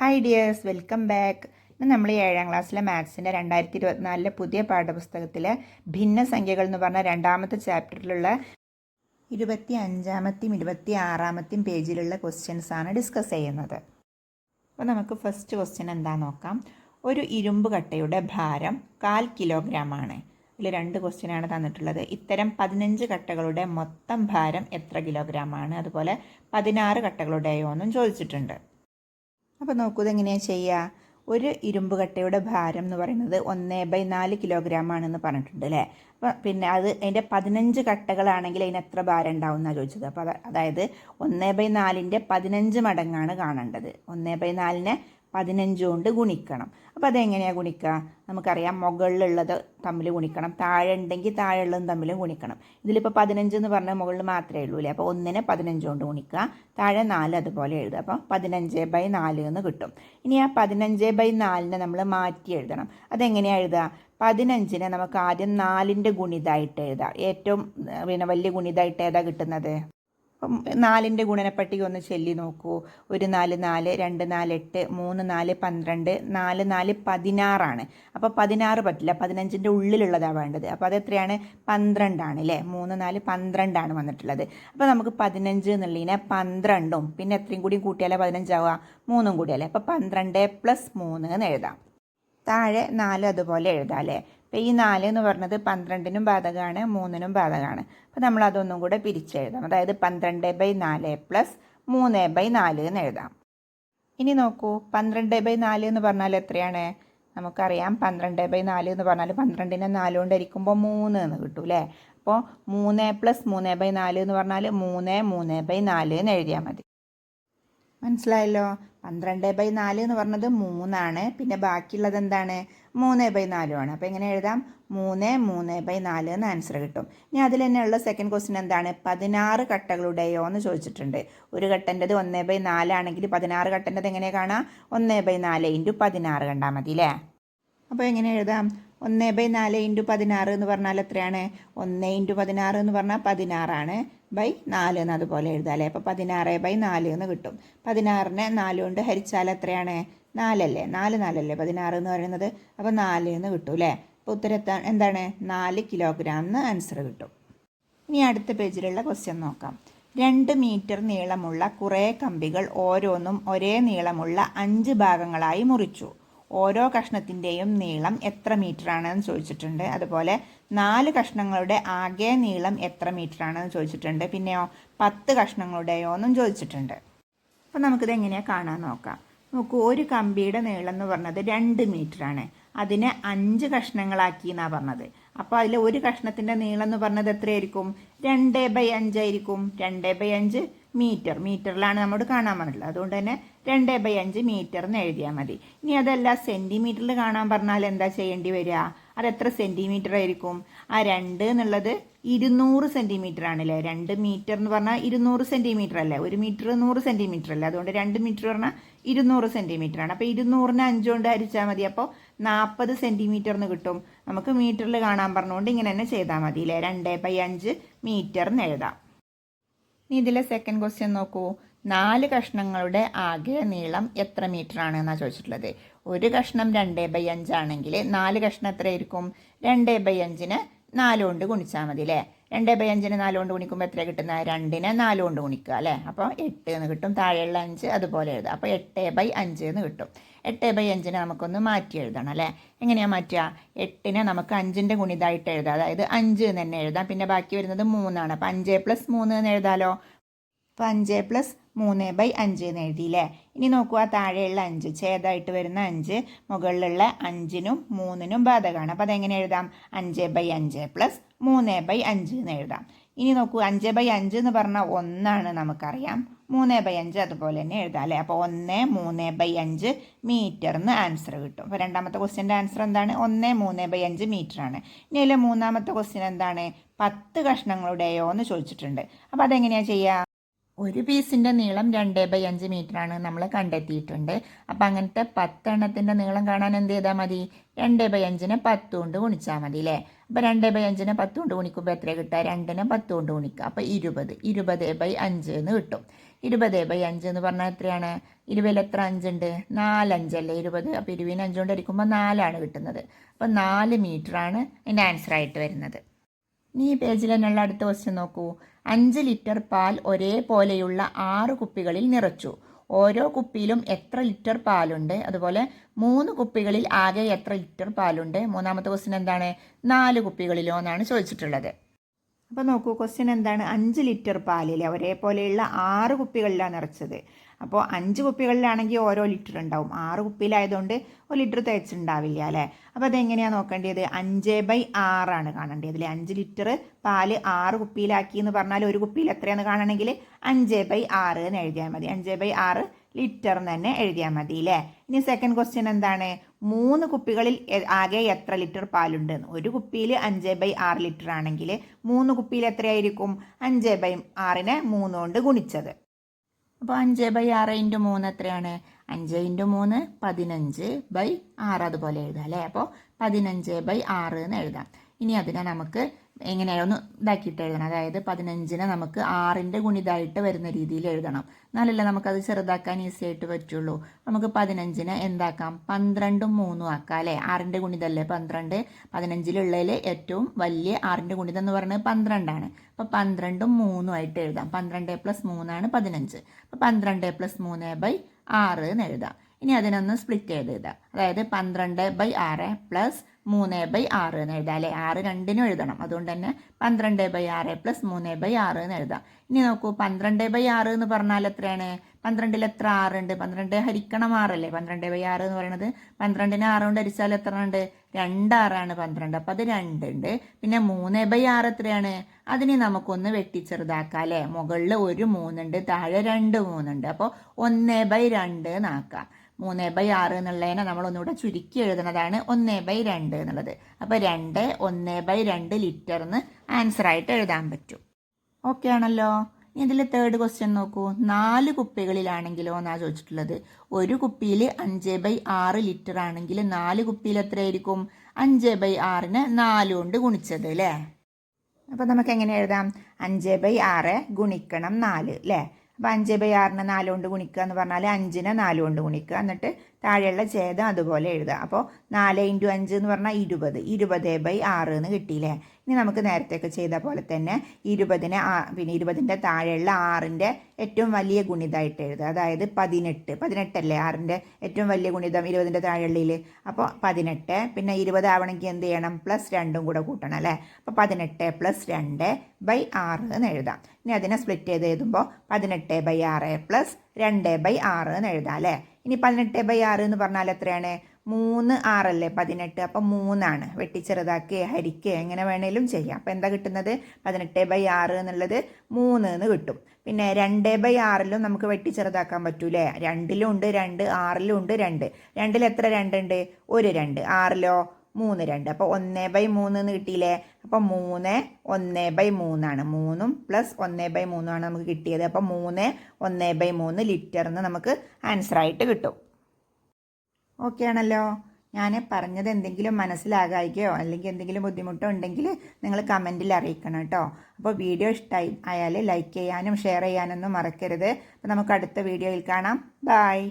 Hi dears welcome back ഇന്ന് നമ്മൾ ഏഴാം ക്ലാസ്സിലെ മാത്സിന്റെ രണ്ടായിരത്തി ഇരുപത്തിനാലിലെ പുതിയ പാഠപുസ്തകത്തിലെ ഭിന്ന സംഖ്യകൾ എന്ന് പറഞ്ഞ രണ്ടാമത്തെ ചാപ്റ്ററിലുള്ള ഇരുപത്തി അഞ്ചാമത്തെയും ഇരുപത്തി ആറാമത്തെയും പേജിലുള്ള ക്വസ്റ്റ്യൻസ് ആണ് ഡിസ്കസ് ചെയ്യുന്നത്. അപ്പോൾ നമുക്ക് ഫസ്റ്റ് ക്വസ്റ്റ്യൻ എന്താ നോക്കാം. ഒരു ഇരുമ്പ് കട്ടയുടെ ഭാരം കാൽ കിലോഗ്രാം ആണ്. ഇതിൽ രണ്ട് ക്വസ്റ്റ്യൻ ആണ് തന്നിട്ടുള്ളത്. ഇത്തരം പതിനഞ്ച് കട്ടകളുടെ മൊത്തം ഭാരം എത്ര കിലോഗ്രാം ആണ്? അതുപോലെ പതിനാറ് കട്ടകളുടെയോ എന്നും ചോദിച്ചിട്ടുണ്ട്. അപ്പോൾ നോക്കൂ ഇതെങ്ങനെയാണ് ചെയ്യുക ഒരു ഇരുമ്പ് കട്ടയുടെ ഭാരം എന്ന് പറയുന്നത് ഒന്ന് ബൈ നാല് കിലോഗ്രാം ആണെന്ന് പറഞ്ഞിട്ടുണ്ട് അല്ലേ? അപ്പോൾ പിന്നെ അത് അതിന്റെ പതിനഞ്ച് കട്ടകളാണെങ്കിൽ അതിന് എത്ര ഭാരം ഉണ്ടാവും എന്നാണ് ചോദിച്ചത്? അപ്പോൾ അത് അതായത് ഒന്ന് ബൈ നാലിന്റെ പതിനഞ്ച് മടങ്ങാണ് കാണേണ്ടത്. ഒന്ന് ബൈ നാലിനെ പതിനഞ്ച് കൊണ്ട് ഗുണിക്കണം. അപ്പോൾ അതെങ്ങനെയാണ് ഗുണിക്കുക നമുക്കറിയാം മുകളിലുള്ളത് തമ്മിൽ ഗുണിക്കണം. താഴെ ഉണ്ടെങ്കിൽ താഴെയുള്ളതും തമ്മിൽ ഗുണിക്കണം. ഇതിലിപ്പോൾ പതിനഞ്ച് എന്ന് പറഞ്ഞാൽ മുകളിൽ മാത്രമേ ഉള്ളൂ അല്ലേ? അപ്പോൾ ഒന്നിനെ പതിനഞ്ച് കൊണ്ട് ഗുണിക്കുക. താഴെ നാല് അതുപോലെ എഴുതുക. അപ്പോൾ പതിനഞ്ച് ബൈ നാല് എന്ന് കിട്ടും. ഇനി ആ പതിനഞ്ച് ബൈ നാലിനെ നമ്മൾ മാറ്റി എഴുതണം. അതെങ്ങനെയാണ് എഴുതുക? പതിനഞ്ചിനെ നമുക്ക് ആദ്യം നാലിന്റെ ഗുണിതായിട്ട് എഴുതാം ഏറ്റവും പിന്നെ വലിയ ഗുണിതായിട്ട് ഏതാ കിട്ടുന്നത്? അപ്പം നാലിന്റെ ഗുണനപ്പട്ടിക ഒന്ന് ചൊല്ലി നോക്കൂ. ഒരു നാല് നാല് രണ്ട് നാല് എട്ട് മൂന്ന് നാല് പന്ത്രണ്ട് നാല് നാല് പതിനാറാണ്. അപ്പോൾ പതിനാറ് പറ്റില്ല പതിനഞ്ചിന്റെ ഉള്ളിലുള്ളതാണ് വേണ്ടത്. അപ്പോൾ അത് എത്രയാണ് പന്ത്രണ്ടാണ് അല്ലേ മൂന്ന് നാല് പന്ത്രണ്ടാണ് വന്നിട്ടുള്ളത്. അപ്പോൾ നമുക്ക് പതിനഞ്ച് എന്നുള്ളതിനെ പന്ത്രണ്ടും പിന്നെ എത്രയും കൂടിയും കൂട്ടിയാലേ പതിനഞ്ചാവുക. മൂന്നും കൂടിയാലേ. അപ്പോൾ പന്ത്രണ്ട് പ്ലസ് മൂന്ന് എന്ന് എഴുതാം. താഴെ നാല് അതുപോലെ എഴുതാം അല്ലേ അപ്പോൾ ഈ നാല് എന്ന് പറഞ്ഞത് പന്ത്രണ്ടിനും ബാധകമാണ് മൂന്നിനും ബാധകമാണ്. അപ്പോൾ നമ്മൾ അതൊന്നും കൂടെ പിരിച്ചെഴുതാം. അതായത് പന്ത്രണ്ട് ബൈ നാല് പ്ലസ് മൂന്ന് ബൈ നാല് എന്ന് എഴുതാം. ഇനി നോക്കൂ പന്ത്രണ്ട് ബൈ നാല് എന്ന് പറഞ്ഞാൽ എത്രയാണ്? നമുക്കറിയാം പന്ത്രണ്ട് ബൈ നാല് എന്ന് പറഞ്ഞാൽ പന്ത്രണ്ടിനെ നാല് കൊണ്ട് ഹരിക്കുമ്പോൾ മൂന്ന് എന്ന് കിട്ടും അല്ലേ? അപ്പോൾ മൂന്ന് പ്ലസ് മൂന്ന് ബൈ നാല് എന്ന് പറഞ്ഞാൽ മൂന്ന് മൂന്ന് ബൈ നാല് എന്ന് എഴുതിയാൽ മതി. മനസ്സിലായല്ലോ? പന്ത്രണ്ട് ബൈ നാല് എന്ന് പറഞ്ഞത് മൂന്നാണ്. പിന്നെ ബാക്കിയുള്ളത് എന്താണ്? മൂന്ന് ബൈ ആണ്. അപ്പോൾ എങ്ങനെ എഴുതാം? മൂന്ന് മൂന്ന് ബൈ നാല് എന്ന് ആൻസർ കിട്ടും. ഇനി അതിൽ തന്നെയുള്ള സെക്കൻഡ് ക്വസ്റ്റ്യൻ എന്താണ്? പതിനാറ് കട്ടകളുടെയോ എന്ന് ചോദിച്ചിട്ടുണ്ട്. ഒരു കട്ടന്റെത് ഒന്ന് ബൈ നാലാണെങ്കിൽ പതിനാറ് കട്ടന്റെത് എങ്ങനെ കാണാം? ഒന്ന് ബൈ നാല് ഇന്റു പതിനാറ് കണ്ടാൽ മതി അല്ലേ അപ്പോൾ എങ്ങനെ എഴുതാം? ഒന്ന് ബൈ നാല് ഇന്റു പതിനാറ് എന്ന് പറഞ്ഞാൽ എത്രയാണ്? ഒന്ന് ഇന്റു പതിനാറ് എന്ന് പറഞ്ഞാൽ പതിനാറാണ്. ബൈ നാല് എന്ന് അതുപോലെ എഴുതാം അപ്പോൾ പതിനാറ് ബൈ നാല് എന്ന് കിട്ടും. പതിനാറിനെ നാല് കൊണ്ട് ഹരിച്ചാൽ എത്രയാണ്? നാലല്ലേ? നാല് നാലല്ലേ പതിനാറ് എന്ന് പറയുന്നത്? അപ്പോൾ നാല് എന്ന് കിട്ടും അല്ലേ? അപ്പോൾ ഉത്തരം എന്താണ്? നാല് കിലോഗ്രാം എന്ന് ആൻസർ കിട്ടും. ഇനി അടുത്ത പേജിലുള്ള ക്വസ്റ്റ്യൻ നോക്കാം. രണ്ട് മീറ്റർ നീളമുള്ള കുറേ കമ്പികൾ ഓരോന്നും ഒരേ നീളമുള്ള അഞ്ച് ഭാഗങ്ങളായി മുറിച്ചു. ഓരോ കഷ്ണത്തിന്റെയും നീളം എത്ര മീറ്റർ ആണെന്ന് ചോദിച്ചിട്ടുണ്ട്. അതുപോലെ നാല് കഷ്ണങ്ങളുടെ ആകെ നീളം എത്ര മീറ്റർ ആണെന്ന് ചോദിച്ചിട്ടുണ്ട്. പിന്നെയോ പത്ത് കഷ്ണങ്ങളുടെയോ എന്നും ചോദിച്ചിട്ടുണ്ട്. അപ്പോൾ നമുക്കിത് എങ്ങനെയാണ് കാണാൻ നോക്കാം. നോക്കൂ ഒരു കമ്പിയുടെ നീളം എന്ന് പറഞ്ഞത് രണ്ട് മീറ്റർ ആണ് അതിനെ അഞ്ച് കഷ്ണങ്ങളാക്കി എന്നാണ് പറഞ്ഞത്. അപ്പോൾ അതിൽ ഒരു കഷ്ണത്തിന്റെ നീളം എന്ന് പറഞ്ഞത് എത്രയായിരിക്കും? രണ്ട് ബൈ അഞ്ചായിരിക്കും. രണ്ട് ബൈ അഞ്ച് മീറ്റർ. മീറ്ററിലാണ് നമ്മോട് കാണാൻ പറഞ്ഞിട്ടുള്ളത്. അതുകൊണ്ട് തന്നെ രണ്ട് ബൈ അഞ്ച് മീറ്റർ എന്ന് എഴുതിയാൽ മതി. ഇനി അതല്ല സെന്റിമീറ്ററിൽ കാണാൻ പറഞ്ഞാൽ എന്താ ചെയ്യേണ്ടി വരിക? അത് എത്ര സെന്റിമീറ്റർ ആയിരിക്കും? ആ രണ്ട് എന്നുള്ളത് ഇരുന്നൂറ് സെന്റിമീറ്റർ ആണല്ലേ? രണ്ട് മീറ്റർ എന്ന് പറഞ്ഞാൽ ഇരുന്നൂറ് സെന്റിമീറ്റർ അല്ലേ? ഒരു മീറ്റർ നൂറ് സെന്റിമീറ്റർ അല്ലേ? അതുകൊണ്ട് രണ്ട് മീറ്റർ പറഞ്ഞാൽ ഇരുന്നൂറ് സെന്റിമീറ്റർ ആണ്. അപ്പോൾ ഇരുന്നൂറിന് അഞ്ചുകൊണ്ട് ഹരിച്ചാൽ മതി. അപ്പോൾ നാൽപ്പത് സെന്റിമീറ്റർ എന്ന് കിട്ടും. നമുക്ക് മീറ്ററിൽ കാണാൻ പറഞ്ഞുകൊണ്ട് ഇങ്ങനെ തന്നെ ചെയ്താൽ മതി അല്ലേ? രണ്ട് ബൈ അഞ്ച് മീറ്റർ എന്ന് എഴുതാം. ഇനി ഇതിലെ സെക്കൻഡ് ക്വസ്റ്റ്യൻ നോക്കൂ. നാല് കഷ്ണങ്ങളുടെ ആകെ നീളം എത്ര മീറ്റർ ആണ് എന്നാണ് ചോദിച്ചിട്ടുള്ളത്. ഒരു കഷ്ണം രണ്ട് ബൈ അഞ്ചാണെങ്കിൽ നാല് കഷ്ണം എത്രയായിരിക്കും? രണ്ട് ബൈ അഞ്ചിന് നാല് കൊണ്ട് ഗുണിച്ചാൽ മതി അല്ലേ രണ്ട് ബൈ അഞ്ചിന് നാല് കൊണ്ട് ഗുണിക്കുമ്പോൾ എത്ര കിട്ടുന്ന? രണ്ടിന് നാല് കൊണ്ട് ഗുണിക്കുക അല്ലേ അപ്പോൾ എട്ട് എന്ന് കിട്ടും. താഴെയുള്ള അഞ്ച് അതുപോലെ എഴുതാം. അപ്പോൾ എട്ട് ബൈ അഞ്ച് എന്ന് കിട്ടും. എട്ട് ബൈ അഞ്ചിനെ നമുക്കൊന്ന് മാറ്റി എഴുതണം അല്ലേ എങ്ങനെയാണ് മാറ്റുക? എട്ടിനെ നമുക്ക് അഞ്ചിന്റെ ഗുണിതായിട്ട് എഴുതാം. അതായത് അഞ്ച് എന്ന് തന്നെ എഴുതാം. പിന്നെ ബാക്കി വരുന്നത് മൂന്നാണ്. അപ്പോൾ അഞ്ച് പ്ലസ് മൂന്ന് എന്ന് എഴുതാലോ? അപ്പോൾ അഞ്ച് പ്ലസ് മൂന്ന് ബൈ അഞ്ച് എന്ന് എഴുതിയില്ലേ? ഇനി നോക്കുക താഴെയുള്ള അഞ്ച് ഛേദമായിട്ട് വരുന്ന അഞ്ച് മുകളിലുള്ള അഞ്ചിനും മൂന്നിനും ബാധകമാണ്. അപ്പോൾ അതെങ്ങനെ എഴുതാം? അഞ്ച് ബൈ അഞ്ച് പ്ലസ് മൂന്ന് ബൈ അഞ്ച് എന്ന് എഴുതാം. ഇനി നോക്കൂ അഞ്ച് ബൈ അഞ്ച് എന്ന് പറഞ്ഞാൽ ഒന്നാണ് നമുക്കറിയാം. മൂന്ന് ബൈ അഞ്ച് അതുപോലെ തന്നെ എഴുതാം അല്ലേ? അപ്പോൾ ഒന്ന് മൂന്ന് ബൈ അഞ്ച് എന്ന് ആൻസർ കിട്ടും. അപ്പോൾ രണ്ടാമത്തെ ക്വസ്റ്റ്യന്റെ ആൻസർ എന്താണ്? ഒന്ന് മൂന്ന് ബൈ അഞ്ച് മീറ്റർ ആണ്. ഇനി അതിലെ മൂന്നാമത്തെ ക്വസ്റ്റ്യൻ എന്താണ്? പത്ത് കഷ്ണങ്ങളുടെയോ എന്ന് ചോദിച്ചിട്ടുണ്ട്. അപ്പോൾ അതെങ്ങനെയാണ് ചെയ്യുക ഒരു പീസിന്റെ നീളം രണ്ട് ബൈ അഞ്ച് മീറ്ററാണ് നമ്മൾ കണ്ടെത്തിയിട്ടുണ്ട്. അപ്പം അങ്ങനത്തെ പത്തെണ്ണത്തിന്റെ നീളം കാണാൻ എന്ത് ചെയ്താൽ മതി? രണ്ട് ബൈ അഞ്ചിനെ പത്ത് കൊണ്ട് ഗുണിച്ചാൽ മതി അല്ലേ അപ്പോൾ രണ്ട് ബൈ അഞ്ചിനെ പത്ത് കൊണ്ട് ഗുണിക്കുമ്പോൾ എത്ര കിട്ടുക? രണ്ടിനെ പത്ത് കൊണ്ട് ഗുണിക്കുക. അപ്പോൾ ഇരുപത്. ഇരുപത് ബൈ അഞ്ച് എന്ന് കിട്ടും. ഇരുപത് ബൈ അഞ്ച് എന്ന് പറഞ്ഞാൽ എത്രയാണ്? ഇരുപതിൽ എത്ര അഞ്ചുണ്ട് നാലഞ്ചല്ലേ ഇരുപത്? അപ്പോൾ ഇരുപതിന് അഞ്ച് കൊണ്ട് അടിക്കുമ്പോൾ നാലാണ് കിട്ടുന്നത്. അപ്പോൾ നാല് മീറ്ററാണ് അതിന്റെ ആൻസർ ആയിട്ട് വരുന്നത്. ഇനി ഈ പേജിൽ തന്നെയുള്ള അടുത്ത ക്വസ്റ്റ്യൻ നോക്കൂ. അഞ്ച് ലിറ്റർ പാൽ ഒരേപോലെയുള്ള ആറ് കുപ്പികളിൽ നിറച്ചു. ഓരോ കുപ്പിയിലും എത്ര ലിറ്റർ പാലുണ്ട്? അതുപോലെ മൂന്ന് കുപ്പികളിൽ ആകെ എത്ര ലിറ്റർ പാലുണ്ട്? മൂന്നാമത്തെ ക്വസ്റ്റ്യൻ എന്താണ്? നാല് കുപ്പികളിലോ എന്നാണ് ചോദിച്ചിട്ടുള്ളത്. അപ്പോൾ നോക്കൂ ക്വസ്റ്റ്യൻ എന്താണ്? അഞ്ച് ലിറ്റർ പാലിൽ ഒരേപോലെയുള്ള ആറ് കുപ്പികളിലാണ് നിറച്ചത്. അപ്പോൾ അഞ്ച് കുപ്പികളിലാണെങ്കിൽ ഓരോ ലിറ്റർ ഉണ്ടാവും. ആറ് കുപ്പിയിലായതുകൊണ്ട് ഒരു ലിറ്റർ തേച്ചിട്ടുണ്ടാവില്ല അല്ലേ? അപ്പോൾ അതെങ്ങനെയാണ് നോക്കേണ്ടത്? അഞ്ച് ബൈ ആറാണ് കാണേണ്ടത്. അല്ലേ അഞ്ച് ലിറ്റർ പാൽ ആറ് കുപ്പിയിലാക്കി എന്ന് പറഞ്ഞാൽ ഒരു കുപ്പിയിൽ എത്രയാണെന്ന് കാണണമെങ്കിൽ അഞ്ച് ബൈ ആറ് എന്ന് എഴുതിയാൽ മതി. അഞ്ച് ബൈ ആറ് ലിറ്റർ എന്ന് തന്നെ എഴുതിയാൽ മതി അല്ലേ? ഇനി സെക്കൻഡ് ക്വസ്റ്റ്യൻ എന്താണ്? മൂന്ന് കുപ്പികളിൽ ആകെ എത്ര ലിറ്റർ പാലുണ്ട്. ഒരു കുപ്പിയിൽ അഞ്ച് ബൈ ആറ് ലിറ്റർ ആണെങ്കിൽ മൂന്ന് കുപ്പിയിൽ എത്രയായിരിക്കും? അഞ്ച് ബൈ ആറിനെ മൂന്ന് കൊണ്ട് ഗുണിച്ചത്. അപ്പോൾ അഞ്ച് ബൈ ആറ് ഇന്റു മൂന്ന് എത്രയാണ്? അഞ്ച് ഇന്റു മൂന്ന് പതിനഞ്ച് ബൈ ആറ് അതുപോലെ എഴുതാം അല്ലേ? അപ്പോൾ പതിനഞ്ച് ബൈ ആറ് എന്ന് എഴുതാം. ഇനി അതിനെ നമുക്ക് എങ്ങനെയാണ് ഇതാക്കിയിട്ട് എഴുതണം. അതായത് പതിനഞ്ചിനെ നമുക്ക് ആറിന്റെ ഗുണിതായിട്ട് വരുന്ന രീതിയിൽ എഴുതണം. എന്നാലല്ലേ നമുക്കത് ചെറുതാക്കാൻ ഈസി ആയിട്ട് പറ്റുള്ളൂ. നമുക്ക് പതിനഞ്ചിനെ എന്താക്കാം? പന്ത്രണ്ടും മൂന്നും ആക്കാം അല്ലേ? ആറിന്റെ ഗുണിതല്ലേ? പന്ത്രണ്ട്. പതിനഞ്ചിലുള്ളതിൽ ഏറ്റവും വലിയ ആറിന്റെ ഗുണിതം എന്ന് പറയുന്നത് പന്ത്രണ്ടാണ്. അപ്പോൾ പന്ത്രണ്ടും മൂന്നും ആയിട്ട് എഴുതാം. പന്ത്രണ്ട് പ്ലസ് മൂന്നാണ് പതിനഞ്ച്. അപ്പോൾ പന്ത്രണ്ട് പ്ലസ് മൂന്ന് ബൈ ആറ് എന്ന് എഴുതാം. ഇനി അതിനൊന്ന് സ്പ്ലിറ്റ് ചെയ്ത് എഴുതാം. അതായത് പന്ത്രണ്ട് ബൈ ആറ് പ്ലസ് മൂന്ന് ബൈ ആറ് എന്ന് എഴുതാം അല്ലേ? ആറ് രണ്ടിനും എഴുതണം. അതുകൊണ്ട് തന്നെ പന്ത്രണ്ട് ബൈ ആറ് പ്ലസ് മൂന്ന് ബൈ ആറ് എന്ന് എഴുതാം. ഇനി നോക്കൂ പന്ത്രണ്ട് ബൈ ആറ് എന്ന് പറഞ്ഞാൽ എത്രയാണ്? പന്ത്രണ്ടിൽ എത്ര ആറുണ്ട് പന്ത്രണ്ട് ഹരിക്കണം ആറല്ലേ? പന്ത്രണ്ട് ബൈ ആറ് എന്ന് പറയുന്നത് പന്ത്രണ്ടിന് ആറ് കൊണ്ട് ഹരിച്ചാൽ എത്ര ഉണ്ട് രണ്ട് ആറാണ് പന്ത്രണ്ട്. അപ്പം അത് രണ്ടുണ്ട്. പിന്നെ മൂന്ന് ബൈ ആറ് എത്രയാണ്? അതിനെ നമുക്കൊന്ന് വെട്ടിച്ചെറുതാക്കാം അല്ലേ? മുകളിൽ ഒരു മൂന്നുണ്ട് താഴെ രണ്ട് മൂന്നുണ്ട്. അപ്പോൾ ഒന്ന് ബൈ രണ്ട് എന്നാക്കാം മൂന്ന് ബൈ ആറ് എന്നുള്ളതിനെ നമ്മൾ ഒന്നുകൂടെ ചുരുക്കി എഴുതുന്നതാണ് ഒന്ന് ബൈ രണ്ട് എന്നുള്ളത്. അപ്പോൾ രണ്ട് ഒന്ന് ബൈ രണ്ട് ആൻസർ ആയിട്ട് എഴുതാൻ പറ്റും. ഓക്കെ ആണല്ലോ? ഇതിൽ തേർഡ് ക്വസ്റ്റ്യൻ നോക്കൂ. നാല് കുപ്പികളിലാണെങ്കിലോ എന്നാ ചോദിച്ചിട്ടുള്ളത്? ഒരു കുപ്പിയിൽ അഞ്ച് ബൈ ആറ് ലിറ്റർ ആണെങ്കിൽ നാല് കുപ്പിയിൽ എത്രയായിരിക്കും? അഞ്ച് ബൈ ആറിന് നാല് കൊണ്ട് ഗുണിച്ചത് അല്ലേ? അപ്പോൾ നമുക്ക് എങ്ങനെ എഴുതാം? അഞ്ച് ബൈ ആറ് ഗുണിക്കണം നാല് അല്ലേ? അപ്പോൾ അഞ്ച് ബൈ ആറിന് നാല് കൊണ്ട് ഗുണിക്കുക എന്ന് പറഞ്ഞാൽ അഞ്ചിനെ നാല് കൊണ്ട് ഗുണിക്കുക. എന്നിട്ട് താഴെയുള്ള ഛേദം അതുപോലെ എഴുതുക. അപ്പോൾ നാല് ഇന്റു അഞ്ച് എന്ന് പറഞ്ഞാൽ ഇരുപത്. ഇരുപത് ബൈ ആറ് എന്ന് കിട്ടിയില്ലേ? ഇനി നമുക്ക് നേരത്തെയൊക്കെ ചെയ്ത പോലെ തന്നെ ഇരുപതിനെ ആ- പിന്നെ ഇരുപതിന്റെ താഴെയുള്ള ആറിന്റെ ഏറ്റവും വലിയ ഗുണിതമായിട്ട് എഴുതുക. അതായത് പതിനെട്ട്. പതിനെട്ടല്ലേ ആറിന്റെ ഏറ്റവും വലിയ ഗുണിതം ഇരുപതിന്റെ താഴെയുള്ളിൽ അപ്പോൾ പതിനെട്ട് പിന്നെ ഇരുപത് ആവണമെങ്കിൽ എന്ത് ചെയ്യണം? പ്ലസ് രണ്ടും കൂടെ കൂട്ടണം അല്ലേ? അപ്പോൾ പതിനെട്ട് പ്ലസ് രണ്ട് ബൈ ആറ് എന്ന് എഴുതാം. ഇനി അതിനെ സ്പ്ലിറ്റ് ചെയ്ത് എഴുതുമ്പോൾ പതിനെട്ട് ബൈ ആറ് പ്ലസ് രണ്ട് ബൈ ആറ് എന്ന് എഴുതാം അല്ലേ? ഇനി പതിനെട്ട് ബൈ ആറ് എന്ന് പറഞ്ഞാൽ എത്രയാണ്? മൂന്ന് ആറല്ലേ പതിനെട്ട്. അപ്പം മൂന്നാണ്. വെട്ടിച്ചെറുതാക്കുക ഹരിക്കുക എങ്ങനെ വേണേലും ചെയ്യാം. അപ്പം എന്താ കിട്ടുന്നത്? പതിനെട്ട് ബൈ ആറ് എന്നുള്ളത് മൂന്ന് എന്ന് കിട്ടും. പിന്നെ രണ്ട് ബൈ ആറിലും നമുക്ക് വെട്ടിച്ചെറുതാക്കാൻ പറ്റൂലേ? രണ്ടിലും ഉണ്ട് രണ്ട് ആറിലും ഉണ്ട് രണ്ട്. രണ്ടിൽ എത്ര രണ്ടുണ്ട് ഒരു രണ്ട്. ആറിലോ? മൂന്ന് രണ്ട്. അപ്പോൾ ഒന്ന് ബൈ മൂന്ന് എന്ന് കിട്ടിയില്ലേ? അപ്പോൾ മൂന്ന് ഒന്ന് ബൈ മൂന്നാണ്. മൂന്നും പ്ലസ് ഒന്ന് ബൈ മൂന്നുമാണ് നമുക്ക് കിട്ടിയത്. അപ്പോൾ മൂന്ന് ഒന്ന് ബൈ മൂന്ന് ലിറ്ററിന് നമുക്ക് ആൻസറായിട്ട് കിട്ടും. ഓക്കെ ആണല്ലോ? ഞാൻ പറഞ്ഞത് എന്തെങ്കിലും മനസ്സിലാകായികയോ അല്ലെങ്കിൽ എന്തെങ്കിലും ബുദ്ധിമുട്ടോ ഉണ്ടെങ്കിൽ നിങ്ങൾ കമന്റിൽ അറിയിക്കണം കേട്ടോ. അപ്പോൾ വീഡിയോ ഇഷ്ടമായി ആയാൽ ലൈക്ക് ചെയ്യാനും ഷെയർ ചെയ്യാനൊന്നും മറക്കരുത്. അപ്പോൾ നമുക്ക് അടുത്ത വീഡിയോയിൽ കാണാം. ബായ്